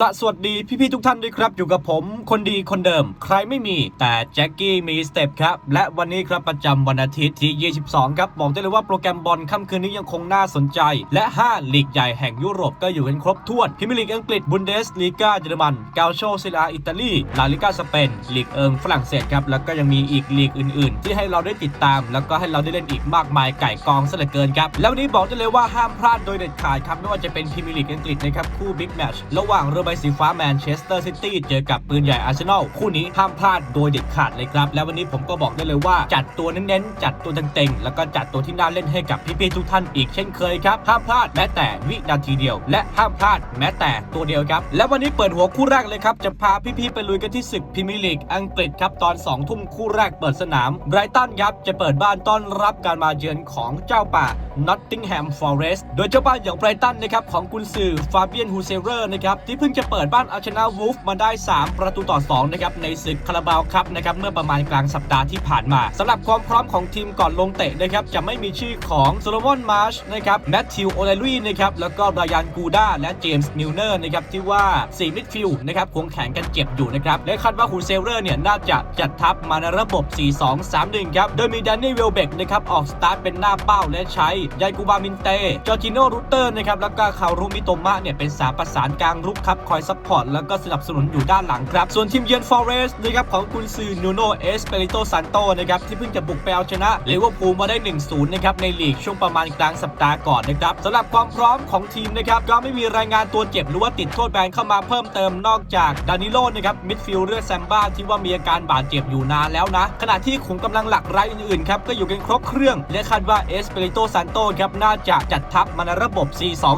และสวัสดีพี่ๆทุกท่านด้วยครับ อยู่กับผมคนดีคนเดิม ใครไม่มี แต่แจ็คกี้มีสเต็ปครับ และวันนี้ครับประจำวันอาทิตย์ที่ 22 ครับบอกได้เลยว่าโปรแกรมบอลค่ำคืนนี้ยังคงน่าสนใจ และ 5 ลีกใหญ่แห่งยุโรปก็อยู่กันครบถ้วนพรีเมียร์ลีกอังกฤษบุนเดสลีกาเยอรมันกาโชซิลาอิตาลีลาลิกาสเปนลีกเอิงฝรั่งเศสครับแล้วก็ยังมีอีกลีกอื่น ๆ ที่ให้เราได้ติดตาม แล้วก็ให้เราได้เล่นอีกมากมายไก่กองซะเหลือเกินครับแล้ววันนี้บอกได้เลยว่าห้ามพลาดโดยเด็ดขาดครับไม่ว่าจะเป็นพรีเมียร์ลีกอังกฤษนะครับคู่บิ๊กแมชระหว่างเรือใบสีฟ้าแมนเชสเตอร์ซิตี้เจอกับปืนใหญ่อาร์เซนอลคู่นี้ห้ามพลาดโดยเด็ดขาดเลยครับ แล้ววันนี้ผมก็บอกได้เลยว่าจัดตัวเน้นๆ จัดตัวเต็งๆ แล้วก็จัดตัวที่น่าเล่นให้กับพี่ๆทุกท่านอีกเช่นเคยครับห้ามพลาดแม้แต่วินาทีเดียว และห้ามพลาดแม้แต่ตัวเดียวครับ และวันนี้เปิดหัวคู่แรกเลยครับจะพาพี่ๆไปลุยกันที่ศึกพรีเมียร์ลีกอังกฤษครับตอน2ทุ่มคู่แรกเปิดสนามไบรตันครับจะเปิดบ้านต้อนรับการมาเยือนของเจ้าป่า Nottingham Forest โดยเจ้าบ้านอย่างไบรตันนะครับของกุนซือฟาเบียนฮูเซเรอร์นะครับที่เพิ่งจะเปิดบ้านเอาชนะวูฟมาได้ 3 ประตูต่อ2นะครับในศึกคาราบาวครับนะครับเมื่อประมาณกลางสัปดาห์ที่ผ่านมาสำหรับความพร้อมของทีมก่อนลงเตะนะครับจะไม่มีชื่อของโซโลมอนมาร์ชนะครับแมทธิวโอเลลุยนะครับแล้วก็บรยันกูด้าและเจมส์มิลเนอร์นะครับที่ว่า4มิดฟิลด์นะครับคงแข่งกันเจ็บอยู่นะครับและคาดว่าฮูเซเรอร์เนี่ยน่าจะจัดทัพมาในระบบ 4-2-3-1 ครับ โดยมีแดนนี่เวลเบกนะครับออกสตาร์ทเป็นหน้าเป้าและใช้ยายกูบามินเตจอร์จิโนรูเตอร์นะครับแล้วก็คารุมิโตมะเนี่ยเป็นสามประสานกลางรุกครับคอยซัพพอร์ตแล้วก็สนับสนุนอยู่ด้านหลังครับ ส่วนทีมเยือนฟอเรสต์นะครับของกุนซือนูโนเอสเปริโตซันโตนะครับที่เพิ่งจะบุกไปเอาชนะเลเวอร์พูลมาได้ 1-0 นะครับในลีกช่วงประมาณกลางสัปดาห์ก่อนนะครับสำหรับความพร้อมของทีมนะครับก็ไม่มีรายงานตัวเจ็บหรือว่าติดโทษแบนเข้ามาเพิ่มเติมนอกจากดานิโลนะครับมิดฟิลด์เลือแซมบ้าที่ว่ามีอาการบาดเจ็บอยู่นานแล้วนะ ขณะที่ขุมกำลังหลักรายอื่นๆครับก็อยู่กันครบเครื่อง และคาดว่าเอสเปริโตซันโตครับน่าจะจัดทัพมาในระบบ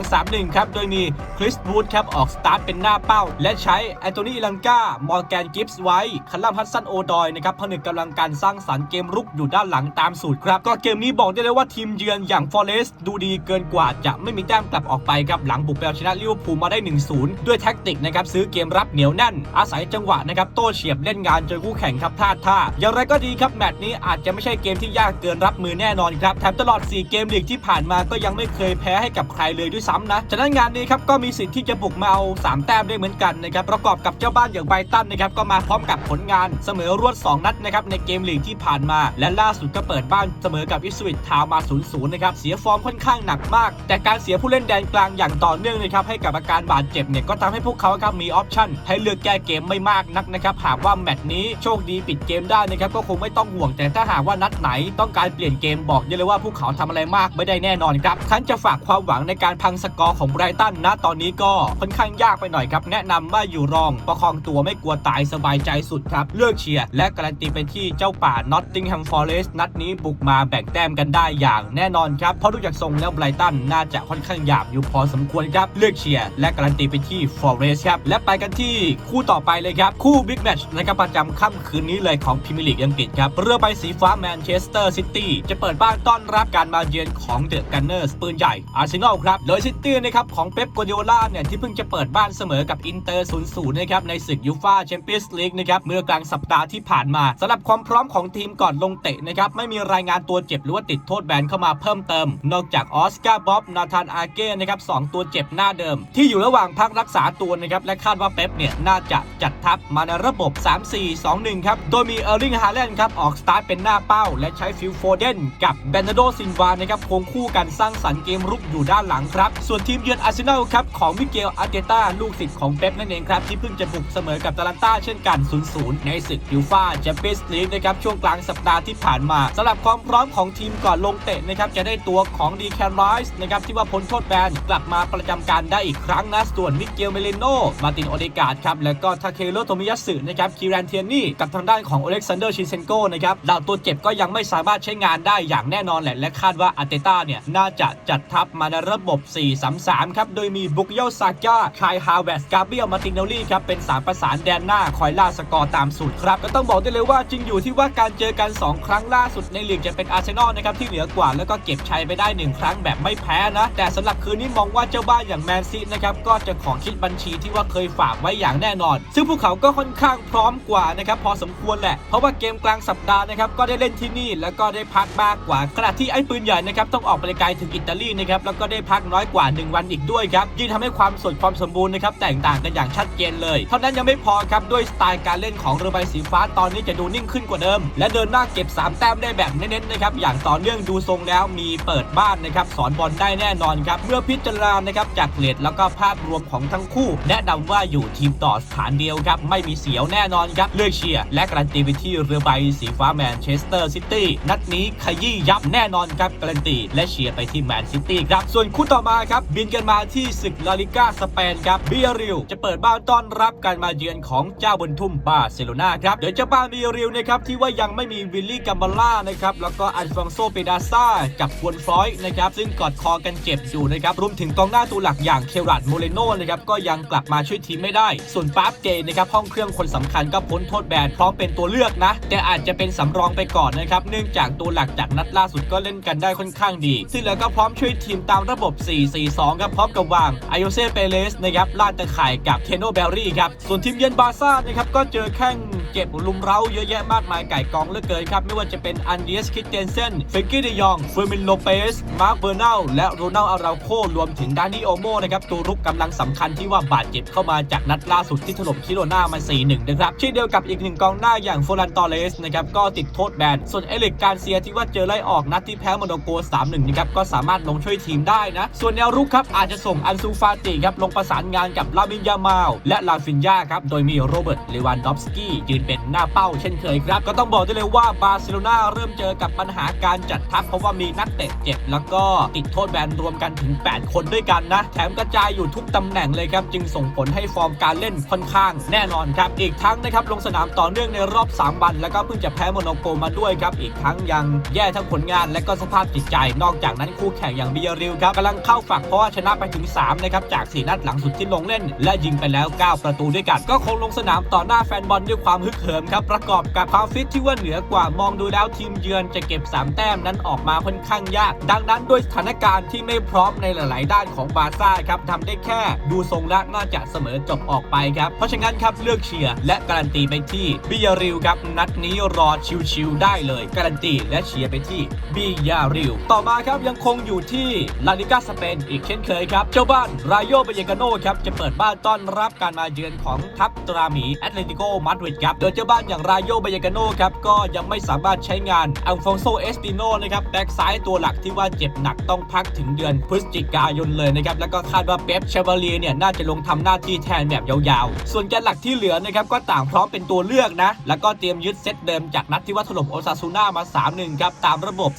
4-2-3-1 ครับโดยมีคริสบูดครับออกสตาร์ทเป็นหน้าเป้า และใช้แอนโทนีลังกามอร์แกนกิฟส์ไว้คัลลัมฮัตสันโอดอยนะครับผนึกกำลังการสร้างสรรค์เกมรุกอยู่ด้านหลังตามสูตรครับ ก็เกมนี้บอกได้เลยว่าทีมเยือนอย่างฟอเรสต์ดูดีเกินกว่าจะไม่มีแต้มกลับออกไปครับหลังบุกไปเอาชนะลิเวอร์พูลมาได้ 1-0 ด้วยแท็กติกนะครับซื้อเกมรับเหนียวแน่น อาศัยจังหวะนะครับโต้เฉียบเล่นงานเจนคู่แข่งครับพลาดท่า อย่างไรก็ดีครับแมตช์นี้อาจจะไม่ใช่เกมที่ยากเกินรับมือแน่นอนครับแถมตลอด 4 เกมลีกที่ผ่านมาก็ยังไม่เคยแพ้ให้กับใครเลยด้วยซ้ำนะฉะนั้นงานนี้ครับก็มีสิทธิ์ที่จะบุกมาเอา3แต้มได้เหมือนกันนะครับประกอบกับเจ้าบ้านอย่างไบรตันนะครับก็มาพร้อมกับผลงานเสมอรวด 2 นัดนะครับในเกมลีกที่ผ่านมา และล่าสุดก็เปิดบ้านเสมอกับอิสวิตทาวมา 0-0 นะครับเสียฟอร์มค่อนข้างหนักมาก แต่การเสียผู้เล่นแดนกลางอย่างต่อเนื่องนะครับให้กับอาการบาดเจ็บเนี่ยก็ทำให้พวกเขาครับมีออปชั่นให้เลือกแก้เกมไม่มากนักนะครับหากว่าแมตช์นี้โชคดีปิดเกมได้นะครับก็คงไม่ต้องห่วงแต่ถ้าหากว่านัดไหน ต้องการเปลี่ยนเกมบอกได้เลยว่าพวกเขาทำอะไรมากไม่ได้แน่นอนครับคันจะฝากความหวังในการพังสกอร์ของไบรตันนะตอนนี้ก็ค่อนข้างยากไปหน่อยครับ แนะนำว่าอยู่รองประคองตัวไม่กลัวตายสบายใจสุดครับ เลือกเชียร์และการันตีไปที่เจ้าป่านอตติงแฮมฟอเรสต์นัดนี้บุกมาแบ่งแต้มกันได้อย่างแน่นอนครับ เพราะดูจากทรงแล้วไบรตันน่าจะค่อนข้างหยาบอยู่พอสมควรครับ เลือกเชียร์และการันตีไปที่ฟอเรสต์ครับและไปกันที่คู่ต่อไปเลยครับคู่บิ๊กแมตช์นะครับประจำค่ำคืนนี้เลยของพรีเมียร์ลีกอังกฤษครับเรือใบสีฟ้าแมนเชสเตอร์ซิตี้จะเปิดบ้านต้อนรับการมาเยือนของเดอะกันเนอร์สปืนใหญ่อาร์เซนอลครับโดยซิตี้นะครับของเป๊ปโกดิโอลาเนี่ยที่เพิ่งจะเปิดบ้านเสมอกับอินเตอร์0-0นะครับในศึกยูฟ่าแชมเปี้ยนส์ลีกนะครับเมื่อกลางสัปดาห์ที่ผ่านมาสำหรับความพร้อมของทีมก่อนลงเตะนะครับไม่มีรายงานตัวเจ็บหรือว่าติดโทษแบนเข้ามาเพิ่มเติม นอกจากออสการ์บ๊อบนาธานอาเก้นะครับสองตัวเจ็บหน้าเดิม ที่อยู่ระหว่างพักรักษาตัวนะครับและคาดว่าเป๊ปเนี่ยน่าจะจัดทัพมาในระบบ 3-4-2-1 ครับโดยมีเออร์ลิงฮาแลนด์ครับออกสตาร์ทเป็นหน้าเป้า และใช้ฟิลโฟเดนกับเบนนาโดซินวานะครับคงคู่กันสร้างสรรค์เกมรุกอยู่ด้านหลังครับ ส่วนทีมเยือนอาร์เซนอลครับของมิเกลอาร์เตต้าลูกศิษย์ของเป๊ปนั่นเองครับที่เพิ่งจะบุกเสมอกับตาลันต้าเช่นกัน 0-0 ในศึกยูฟ่าแชมเปี้ยนส์ลีกนะครับช่วงกลางสัปดาห์ที่ผ่านมาสำหรับความพร้อมของทีมก่อนลงเตะนะครับจะได้ตัวของดีแคนไรส์นะครับที่ว่าพ้นโทษแบนกลับมาประจำการได้อีกครั้งนะส่วนมิเกลเมเลโนมาตินโอเดกาดครับแล้วก็ทาเคโรโตมิยัสึนะครับคีแรนเทียนนี่กับทางด้านของโอเล็กซานเดอร์ชินเซนโกนะครับเหล่าตัวเจ็บก็ยังไม่สามารถใช้งานได้อย่างแน่นอนแหละและคาดว่าอาเตต้าเนี่ยน่าจะจัดทัพมาในระบบ 4-3-3 ครับโดยมีบุกโยซาก้าคายฮาเวสกาเบียลมาตินเนลลี่ครับเป็นสามประสานแดนหน้าคอยล่าสกอร์ตามสูตรครับก็ต้องบอกได้เลยว่าจริงอยู่ที่ว่าการเจอกัน 2 ครั้งล่าสุดในลีกจะเป็นอาร์เซนอลนะครับที่เหนือกว่าแล้วก็เก็บชัยไปได้ 1 ครั้งแบบไม่แพ้นะ แต่สำหรับคืนนี้มองว่าเจ้าบ้านอย่างแมนซีนะครับก็จะขอคิดบัญชีที่ว่าเคยฝากไว้อย่างแน่นอน ซึ่งพวกเขาก็ค่อนข้างพร้อมกว่านะครับพอสมควรแหละ เพราะว่าเกมกลางสัปดาห์นะครับก็ได้เล่นที่นี่แล้วก็ได้พักมากกว่าขณะที่ไอ้ปืนใหญ่นะครับต้องออกไปไกลถึงอิตาลีนะครับแล้วก็ได้พักน้อยกว่า 1 วันอีกด้วยครับยิ่งทำให้ความสดความสมบูรณ์นะครับครับแตกต่างกันอย่างชัดเจนเลย เท่านั้นยังไม่พอครับด้วยสไตล์การเล่นของเรือใบสีฟ้าตอนนี้จะดูนิ่งขึ้นกว่าเดิม และเดินหน้าเก็บ 3 แต้มได้แบบเน้นๆนะครับอย่างต่อเนื่องดูทรงแล้วมีเปิดบ้านนะครับสอนบอลได้แน่นอนครับเมื่อพิจารณานะครับจากเลดแล้วก็ภาพรวมของทั้งคู่ แนะนำว่าอยู่ทีมต่อสถานเดียวครับไม่มีเสียวแน่นอนครับเลือกเชียร์และการันตีไปที่เรือใบสีฟ้าแมนเชสเตอร์ซิตี้นัดนี้ขยี้ยับแน่นอนครับการันตีและเชียร์ไปที่แมนซิตี้ครับส่วนคู่ต่อมาครับบินกันมาที่ศึกลาลิก้าสเปนครับเบียริลจะเปิดบ้านต้อนรับการมาเยือนของเจ้าบนทุ่มบาร์เซโลนาครับโดยเจ้าบ้านเบียริลนะครับที่ว่ายังไม่มีวิลลี่กัมบาล่านะครับแล้วก็อัลฟองโซเปดาซ่ากับควนฟรอยต์นะครับซึ่งกอดคอกันเจ็บอยู่นะครับรวมถึงกองหน้าตัวหลักอย่างเครัตโมเรโนนะครับก็ยังกลับมาช่วยทีมไม่ได้ ส่วนปาร์ฟเจนะครับห้องเครื่องคนสำคัญก็พ้นโทษแบนพร้อมเป็นตัวเลือกนะ แต่อาจจะเป็นสำรองไปก่อนนะครับเนื่องจากตัวหลักจากนัดล่าสุดก็เล่นกันได้ค่อนข้างดีที่เหลือก็พร้อมช่วยทีมตามระบบ 4-4-2 ครับพร้อมกับวางอายเซเปเลสนะครับลาตะข่ายกับเทโนเบลรี่ครับ ส่วนทีมเยือนบาร์ซ่านะครับก็เจอแข้งเจ็บลุมเร้าเยอะแยะมากมายไก่กองเหลือเกินครับ ไม่ว่าจะเป็นอันเดียสคิดเจนเซนเฟกกี้เดยองเฟอร์มินโลเปส มาร์คเบอร์นัลและโรนัลอาราโครวมถึงดานิโอโมนะครับตัวรุกกำลังสำคัญที่ว่าบาดเจ็บเข้ามาจากนัดล่าสุดที่ถล่มคิโรนามา 4-1 นะครับเช่นเดียวกับอีกหนึ่งกองหน้าอย่างโฟลันตอเลสนะครับก็ติดโทษแบน ส่วนเอลิกการเซียที่ว่าเจอไล่ออกนัดที่แพ้มโนโก 3-1 นะครับก็สามารถลงช่วยทีมได้นะ ส่วนแนวรุกครับอาจจะส่งอันซูฟาติครับลงประสานงานกับลามินยามาลและลาฟินยาครับโดยมีโรเบิร์ตเลวันดอฟสกี้ยืนเป็นหน้าเป้าเช่นเคยครับ ก็ต้องบอกได้เลยว่าบาร์เซโลนาเริ่มเจอกับปัญหาการจัดทัพเพราะว่ามีนักเตะเจ็บแล้วก็ติดโทษแบนรวมกันถึง 8 คนด้วยกันนะแถมกระจายอยู่ทุกตำแหน่งเลยครับ จึงส่งผลให้ฟอร์มการเล่นค่อนข้างแน่นอนครับ อีกทั้งนะครับลงสนามต่อเนื่องในรอบ 3 วัน แล้วก็เพิ่งจะแพ้โมโนโกมาด้วยครับ อีกทั้งยังแย่ทั้งผลงานและก็สภาพจิตใจ นอกจากนั้นคู่แข่งอย่างบียาริลครับกำลังเข้าฝักเพราะว่าชนะไปถึง3นะครับจาก4นัดหลังสุดที่ลงเล่น และยิงไปแล้ว 9 ประตูด้วยกัน ก็คงลงสนามต่อหน้าแฟนบอลด้วยความฮึกเหิมครับประกอบกับความฟิตที่ว่าเหนือกว่ามองดูแล้วทีมเยือนจะเก็บ 3 แต้มนั้นออกมาค่อนข้างยาก ดังนั้นด้วยสถานการณ์ที่ไม่พร้อมในหลาย ๆ ด้านของบาร์ซ่าครับทำได้แค่ดูทรงและน่าจะเสมอจบออกไปครับเพราะฉะนั้นครับเลือกเชียร์และการันตีไปที่บิยาริลครับนัดนี้รอชิวๆได้เลย การันตีและเชียร์ไปที่บิยาริลต่อมาครับยังคงอยู่ที่ลาลิกาสเปนอีกเช่นเคยครับเจ้าบ้านรายโยเบเยกาโนครับจะเปิดบ้านต้อนรับการมาเยือนของทัพตราหมีแอตเลติโกมาดริดครับโดยเจ้าบ้านอย่างรายโยบเยกาโนครับก็ยังไม่สามารถใช้งานอัลฟองโซเอสติโนนะครับแบ็กซ้ายตัวหลักที่ว่าเจ็บหนักต้องพักถึงเดือนพฤศจิกายนเลยนะครับแล้วก็คาดว่าเป๊ปเชวาลีเนี่ยน่าจะลงทำหน้าที่แทนแบบยาวๆ ส่วนแกนหลักที่เหลือนะครับก็ต่างพร้อมเป็นตัวเลือกนะ แล้วก็เตรียมยึดเซตเดิมจากนัดที่ว่าถล่มโอซาซูน่ามา 3-1 ครับ ตามระบบ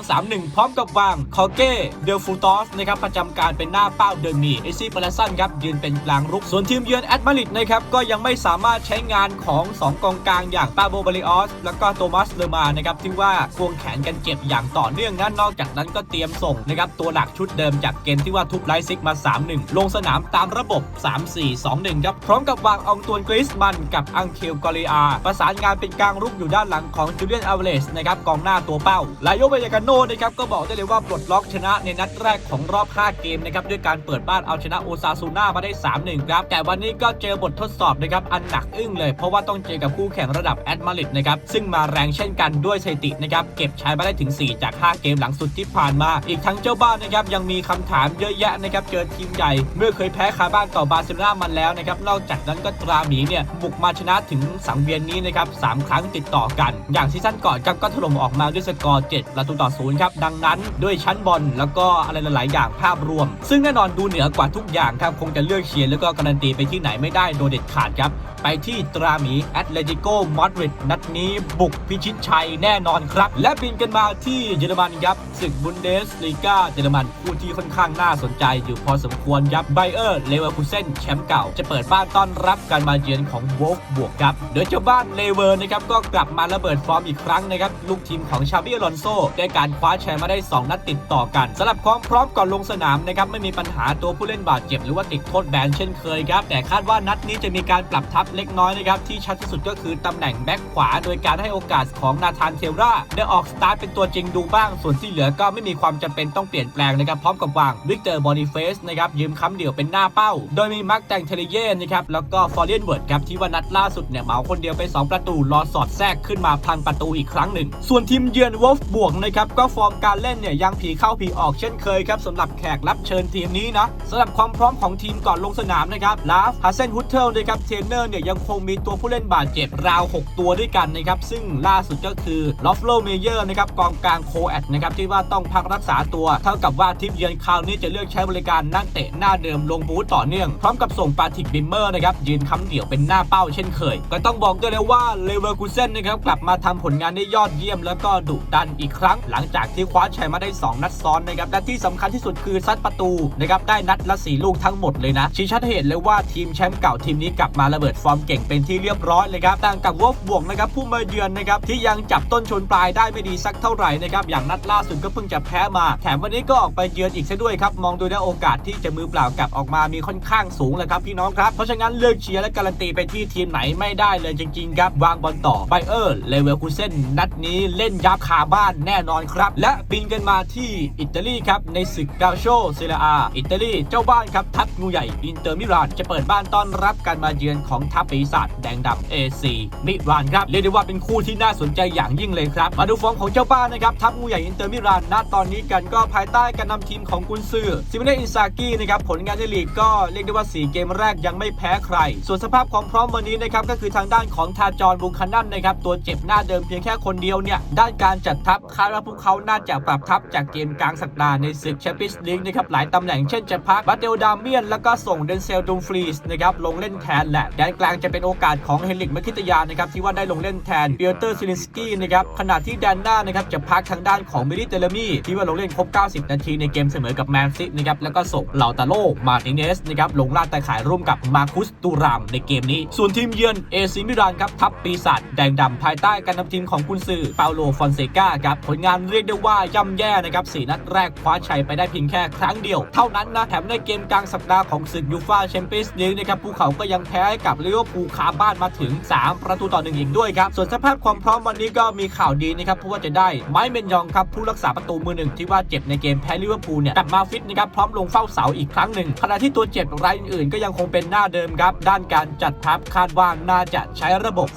4-2-3-1 พร้อมกับวางคอเก้เดลฟูตอสนะครับประจำการเป็นหน้าเป้าโดยมีเอซี่ปาลาซันครับยืนเป็นกลางรุก ส่วนทีมเยือนแอตมาริดนะครับก็ยังไม่สามารถใช้งานของ 2สองกองกลางอย่างปาโบบาริออสแล้วก็โทมัสเลอมานะครับที่ว่าควงแขนกันเจ็บอย่างต่อเนื่องนั้นนอกจากนั้นก็เตรียมส่งนะครับตัวหลักชุดเดิมจากเกมที่ว่าทุบไลซิกมา 3-1 ลงสนามตามระบบ 3-4-2-1 ครับ พร้อมกับวางอองตวนกริสมันกับอังเคลกอริอา ประสานงานเป็นกลางรุกอยู่ด้านหลังของจูเลียนอัลเวสนะครับกองหน้าตัวเป้าลายโยเบยากาโนนะครับก็บอกได้เลยว่าปลดล็อกชนะในนัดแรกของรอบ 5 เกมนะครับด้วยการเปิดบ้านเอาชนะโอซาซูน่ามาได้ 3-1 ครับ แต่วันนี้ก็เจอบททดสอบนะครับอันหนักอึ้งเลยเพราะว่าต้องเจอกับคู่แข่งระดับแอตมาริดนะครับซึ่งมาแรงเช่นกันด้วยสถิตินะครับเก็บใช้มาได้ถึง 4 จาก 5 เกมหลังสุดที่ผ่านมา อีกทั้งเจ้าบ้านนะครับยังมีคำถามเยอะแยะนะครับเจอทีมใหญ่เมื่อเคยแพ้คาบ้านต่อบาร์เซโลนามันแล้วนะครับนอกจากนั้นก็ตราหมีเนี่ยบุกมาชนะถึงสังเวียนนี้นะครับสามครั้งติดต่อกัน อย่างซีซั่นก่อนครับก็ถล่มออกมาด้วยสกอร์ 7 ประตูต่อศูนย์ครับดังนั้นด้วยชั้นบอลแล้วก็อะไรหลายๆ อย่างภาพรวม ซึ่งแน่นอนดูเหนือกว่าทุกอย่างครับคงจะเลือกเชียร์แล้วก็การันตีไปที่ไหนไม่ได้โดยเด็ดขาดครับไปที่ตราหมีแอตเลติโกมาดริดนัดนี้บุกพิชิตชัยแน่นอนครับ และบินกันมาที่เยอรมันครับศึกบุนเดสลีกาเยอรมันคู่ที่ค่อนข้างน่าสนใจอยู่พอสมควรครับไบเออร์เลเวอร์คูเซนแชมป์เก่า จะเปิดบ้านต้อนรับการมาเยือนของโวลฟบวกครับโดยเจ้าบ้านเลเวอร์นะครับก็กลับมาระเบิดฟอร์มอีกครั้งนะครับลูกทีมของชาบิอลอนโซได้การคว้าแชมป์มาได้ 2 นัดติดต่อกันสำหรับความพร้อมก่อนลงสนามนะครับไม่มีปัญหาตัวผู้เล่นบาดเจ็บหรือว่าติดโทษแบนเช่นเคยครับแต่คาดว่านัดนี้จะมีการปรับทัพเล็กน้อยนะครับที่ชัดที่สุดสุดก็คือตำแหน่งแบ็คขวา โดยการให้โอกาสของนาธานเทลราได้ออกสตาร์ทเป็นตัวจริงดูบ้าง ส่วนที่เหลือก็ไม่มีความจำเป็นต้องเปลี่ยนแปลงนะครับพร้อมกับวางวิกเตอร์บอนิเฟสนะครับยืมค้ำเดี่ยวเป็นหน้าเป้า โดยมีมักแตงเทเลเย่นะครับแล้วก็ฟอร์เรนเวิร์ดครับที่ว่านัดล่าสุดเนี่ยเหมาคนเดียวไป 2 ประตูรอสอดแทรกขึ้นมาพังประตูอีกครั้งหนึ่ง ส่วนทีมเยือนวอลฟ์บวกนะครับก็ฟอร์มการเล่นเนี่ยยังผีเข้าผีออกเช่นเคยครับสำหรับแขกรับเชิญทีมนี้นะสำหรับความพร้อมของทีมก่อนลงสนามนะครับลาฟฮัสเซนฮุตเทลนะครับเทรนเนอร์เนี่ยยังคงมีตัวผู้เล่นบาดเจ็บราว 6 ตัวด้วยกันนะครับ ซึ่งล่าสุดก็คือลอฟโลเมเยอร์นะครับกองกลางโคแอดนะครับที่ว่าต้องพักรักษาตัว เท่ากับว่าทีมเยือนคราวนี้จะเลือกใช้บริการนักเตะหน้าเดิมลงบูธต่อเนื่อง พร้อมกับส่งปาทิกบิมเมอร์นะครับยืนค้ำเดี่ยวเป็นหน้าเป้าเช่นเคย ก็ต้องบอกด้วยเลยว่าเลเวอร์คูเซนนะครับกลับมาทำผลงานได้ยอดเยี่ยม แล้วก็ดุดันอีกครั้ง หลังจากที่คว้าชัยมาได้ 2 นัดซ้อนนะครับและที่สำคัญที่สุดคือซัดประตูนะครับได้นัดละ4ลูกทั้งหมดเลยนะชี้ชัดเห็นเลยว่าทีมแชมป์เก่าทีมนี้กลับมาระเบิดฟอร์มเก่งเป็นที่เรียบร้อยเลยครับต่างกับวอฟบวกนะครับผู้มาเยือนนะครับที่ยังจับต้นชนปลายได้ไม่ดีสักเท่าไหร่นะครับอย่างนัดล่าสุดก็เพิ่งจะแพ้มา แถมวันนี้ก็ออกไปเยือนอีกซะด้วยครับมองดูได้โอกาสที่จะมือเปล่ากลับออกมามีค่อนข้างสูงเลยครับพี่น้องครับเพราะฉะนั้นเลือกเชียร์และการันตีไปที่ทีมไหนไม่ได้เลยจริงๆครับวางบอลต่อไบเออร์เลเวลคูเซนนัดนี้เล่นยับคาบ้านแน่นอนครับ และบินกันมาที่อิตาลีครับในศึกกาโชเซเรียอาอิตาลีเจ้าบ้านครับทัพงูใหญ่อินเตอร์มิรานจะเปิดบ้านต้อนรับการมาเยือนของทัพปีศาจแดงดำเอซีมิรานครับเรียกได้ว่าเป็นคู่ที่น่าสนใจอย่างยิ่งเลยครับ มาดูฟอร์มของเจ้าบ้านนะครับทัพงูใหญ่อินเตอร์มิรานณตอนนี้กันก็ภายใต้การนำทีมของกุนซือซิมเนอินซากินะครับผลงานในลีกก็เรียกได้ว่า 4 เกมแรกยังไม่แพ้ใคร ส่วนสภาพความพร้อมวันนี้นะครับก็คือทางด้านของทาจอรบุคานันนะครับตัวเจ็บหน้าเดิมเพียงแค่คนเดียวเนี่ยด้านการจัดทัพคาดว่าพวกเขาน่าจะปรับทัพจากเกมกลางสัปดาห์ในศึกแชมเปี้ยนส์ลีกนะครับหลายตำแหน่งเช่นจะพักบัตเดลดามเมียนแล้วก็ส่งเดนเซลดูมฟรีสนะครับลงเล่นแทนแหละแดนกลางจะเป็นโอกาสของเฮลิกมคิตยานะครับที่ว่าได้ลงเล่นแทนเปียเตอร์ซิลินสกี้นะครับขณะที่แดนหน้านะครับจะพักทางด้านของมิริเตเลมี่ที่ว่าลงเล่นครบ 90 นาทีในเกมเสมอกับแมนซินะครับแล้วก็ส่งเหลาตาโลมาติเนสนะครับลงล่าตาข่ายร่วมกับมาคุสตูรามในเกมนี้ ส่วนทีมเยือนเอซิมิรานครับทัพปีศาจแดงดำภายใต้การนำทีมของกุนซือเปาโลฟอนเซกาครับผลงานเรียกได้ว่าย่ำแย่นะครับสี่นัดแรกคว้าชัยไปได้เพียงแค่ครั้งเดียว เท่านั้นนะแถมในเกมกลางสัปดาห์ของศึกยูฟ่าแชมเปี้ยนส์ลีกนะครับภูเขาก็ยังแพ้กับลิเวอร์พูลคาบ้านมาถึง3 ประตูต่อหนึ่งอีกด้วยครับ ส่วนสภาพความพร้อมวันนี้ก็มีข่าวดีนะครับเพราะว่าจะได้ไม้เมนยองครับผู้รักษาประตูมือหนึ่งที่ว่าเจ็บในเกมแพ้ลิเวอร์พูลเนี่ยกลับมาฟิตนะครับพร้อมลงเฝ้าเสาอีกครั้งหนึ่งขณะที่ตัวเจ็บรายอื่นๆ ก็ยังคงเป็นหน้าเดิมครับด้านการจัดทัพคาดว่าน่าจะใช้ระบบ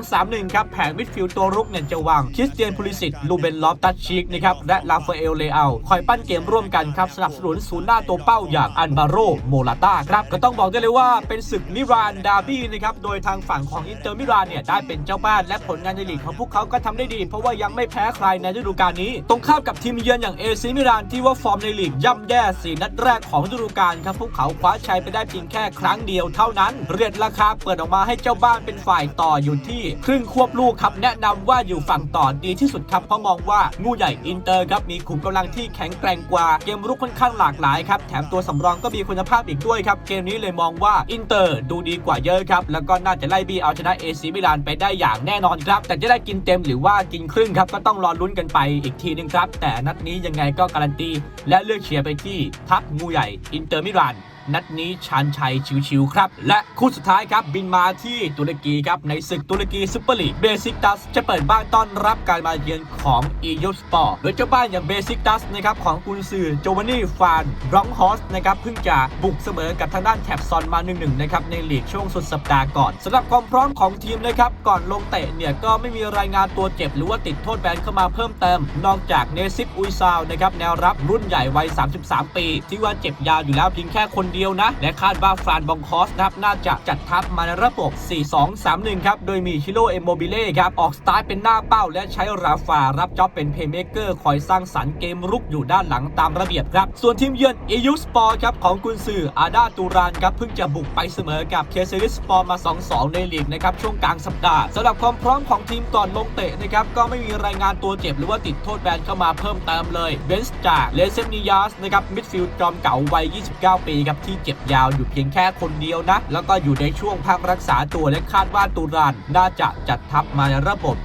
4-2-3-1 ครับแผงมิดฟิลด์ตัวรุกเนี่ยจะวางคริสเตียนพูลิสิตลูเบนลอฟตัชชิกนะครับและลาฟาเอลเลอาคอยปั้นเกมร่วมกันครับสนับสนุนศูนย์หน้าตัวเป้าอย่างอันบาโรโมลาต้าครับก็ต้องบอกได้เลยว่าเป็นศึกมิรานดาร์บี้นะครับโดยทางฝั่งของอินเตอร์มิรานเนี่ยได้เป็นเจ้าบ้านและผลงานในลีกของพวกเขาก็ทำได้ดี เพราะว่ายังไม่แพ้ใครในฤดูกาลนี้ ตรงข้ามกับทีมเยือนอย่างเอซิมิรานที่ว่าฟอร์มในลีกย่ำแย่สี่นัดแรกของฤดูกาลครับพวกเขาคว้าชัยไปได้เพียงแค่ครั้งเดียวเท่านั้น เรียนราคาเปิดออกมาให้เจ้าบ้านเป็นฝ่ายต่ออยู่ที่ ครึ่งควบลูกครับแนะนำว่าอยู่ฝั่งต่อดีที่สุดครับเพราะมองว่างูใหญ่อินเตอร์ครับมีขุมกำลังที่แข็งแกร่งกว่าเกมรุกค่อนข้างหลากหลายครับแถมตัวสำรองก็มีคุณภาพอีกด้วยครับเกมนี้เลยมองว่าอินเตอร์ดูดีกว่าเยอะครับแล้วก็น่าจะไล่บีเอาชนะเอซีมิลานไปได้อย่างแน่นอนครับ แต่จะได้กินเต็มหรือว่ากินครึ่งครับ ก็ต้องรอลุ้นกันไปอีกทีนึงครับ แต่นัดนี้ยังไงก็การันตีและเลือกเชียร์ไปที่ทัพงูใหญ่อินเตอร์มิลาน นัดนี้ชานชัยชิวๆครับ และคู่สุดท้ายครับบินมาที่ตุรกีครับ ในศึกตุรกีซุปเปอร์ลีกเบซิกตัสจะเปิดบ้านต้อนรับการมาเยือนของอียูสปอร์โดยเจ้าบ้านอย่างเบซิกตัสนะครับของกุนซือโจวานนี่ฟานบรองฮอสนะครับเพิ่งจะบุกเสมอกับทางด้านแถบซอนมา 1-1 นะครับในลีกช่วงสุดสัปดาห์ก่อนสำหรับความพร้อมของทีมนะครับก่อนลงเตะเนี่ยก็ไม่มีรายงานตัวเจ็บ หรือว่าติดโทษแบนเข้ามาเพิ่มเติม นอกจากเนซิปอุยซาวนะครับแนวรับรุ่นใหญ่วัย 33 ปี ที่ว่าเจ็บยาวอยู่แล้วเพียงแค่คนเดียวนะ และคาดว่าฟรานบองคอสนะครับน่าจะจัดทัพมาในระบบ 4-2-3-1 ครับ โดยมีชิโร่เอโมบิเล่ครับ ออกสตาร์ทเป็นหน้าเป้า และใช้ราฟารับจ็อบเป็นเพย์เมเกอร์คอยสร้างสรรค์เกมรุกอยู่ด้านหลังตามระเบียบครับ ส่วนทีมเยือนเอยุสปอร์ครับของกุนซืออาดาตูรานครับเพิ่งจะบุกไปเสมอกับเคเซริสปอร์มา 2-2 ในลีกนะครับช่วงกลางสัปดาห์สำหรับความพร้อมของทีมก่อนลงเตะนะครับก็ไม่มีรายงานตัวเจ็บหรือว่าติดโทษแบนเข้ามาเพิ่มเติมเลยเบนส์จากเลเซมนิยาสนะครับมิดฟิลด์จอมเก่าวัย 29 ปีครับที่เจ็บยาวอยู่เพียงแค่คนเดียวนะ แล้วก็อยู่ในช่วงพักรักษาตัวและคาดว่าตูรานน่าจะจัดทัพมาในระบบ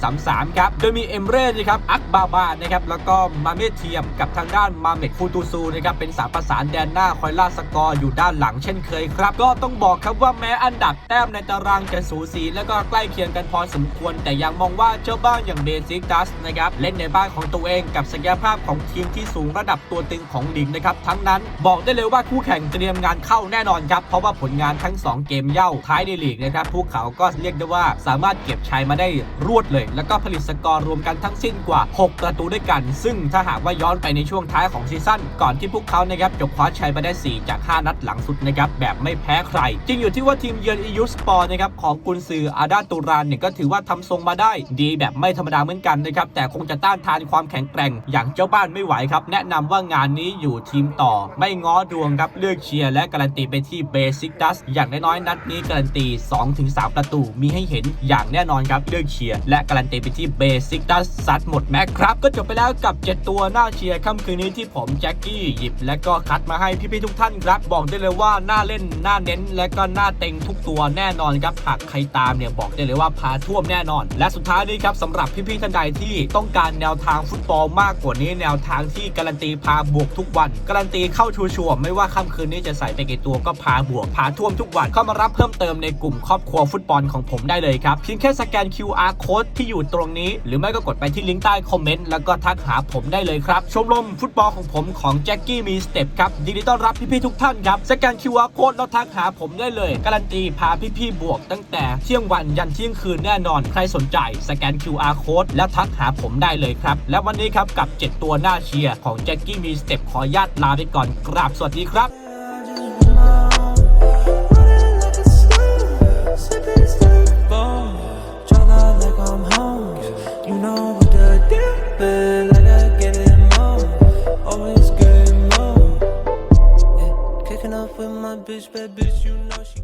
4-3-3 ครับ โดยมีเอมเร่นะครับ อักบาบานะครับ แล้วก็มาเมเทียมกับทางด้านมาเมดฟูตูซูนะครับ เป็นสามประสานแดนหน้าคอยล่าสกอร์อยู่ด้านหลังเช่นเคยครับ ก็ต้องบอกครับว่าแม้อันดับแต้มในตารางจะสูสีแล้วก็ใกล้เคียงกันพอสมควร แต่ยังมองว่าเจ้าบ้านอย่างเบซิกดัสนะครับเล่นในบ้านของตัวเองกับศักยภาพของทีมที่สูงระดับตัวตึงของลีกนะครับทั้งนั้นบอกได้เลยว่าคู่แข่งเตรียมงานเข้าแน่นอนครับ เพราะว่าผลงานทั้ง 2 เกมเย่าท้ายในลีกนะครับพวกเขาก็เรียกได้ว่าสามารถเก็บชัยมาได้รวดเลย แล้วก็ผลิตสกอร์รวมกันทั้งสิ้นกว่า 6 ประตูด้วยกัน ซึ่งถ้าหากว่าย้อนไปในช่วงท้ายของซีซั่นก่อนที่พวกเขานะครับจะคว้าชัยมาได้ 4 จาก 5 นัดหลังสุดนะครับแบบไม่แพ้ใคร จริงอยู่ที่ว่าทีมเยือนอียูสปอร์นะครับของกุนซืออาดาตูรานเนี่ยก็ถือว่าทำทรงมาได้ ดีแบบไม่ธรรมดาเหมือนกันนะครับแต่คงจะต้านทานความแข็งแกร่ง อย่างเจ้าบ้านไม่ไหวครับแนะนำว่างานนี้อยู่ทีมต่อไม่ง้อดวงครับเลือกเชียร์และการันตีไปที่เบสิกดัสอย่างน้อยๆนัดนี้การันตี 2-3 ประตูมีให้เห็นอย่างแน่นอนครับเลือกเชียร์และการันตีไปที่เบสิกดัสซัดหมดแม็กครับ ก็จบไปแล้วกับ 7 ตัวหน้าเชียร์ค่ำคืนนี้ที่ผมแจ็คกี้หยิบและก็คัดมาให้พี่ๆทุกท่านครับ บอกได้เลยว่าหน้าเล่นหน้าเน้น และก็หน้าเต็งทุกตัวแน่นอนครับหากใครตามเนี่ยบอกได้เลยว่าพาท่วมแน่นอน และสุดท้ายนี้ครับสำหรับพี่ๆท่านใดที่ต้องการแนวทางฟุตบอลมากกว่านี้แนวทางที่การันตีพาบวกทุกวันการันตีเข้าชัวร์ไม่ว่าค่ำคืนนี้จะใส่ไปกี่ตัวก็พาบวกพาท่วมทุกวันเข้ามารับเพิ่มเติมในกลุ่มครอบครัวฟุตบอลของผมได้เลยครับเพียงแค่สแกน QR code ที่อยู่ตรงนี้ หรือไม่ก็กดไปที่ลิงก์ใต้คอมเมนต์แล้วก็ทักหาผมได้เลยครับชมรมฟุตบอลของผมของแจ็คกี้มีสเต็ปครับยินดีต้อนรับพี่ๆทุกท่านครับสแกน QR code แล้วทักหาผมได้เลย การันตีพาพี่ๆบวก ตั้งแต่เที่ยงวันยันเที่ยงคืนแน่นอน ใครสนใจสแกน QR code แล้วทักหาผมได้เลยครับและวันนี้ครับกับ 7 ตัวหน้าเชียร์ของแจ็คกี้มีสเต็ปขออนุญาตลาไปก่อนกราบสวัสดีครับ bitch, bad bitch. You know she.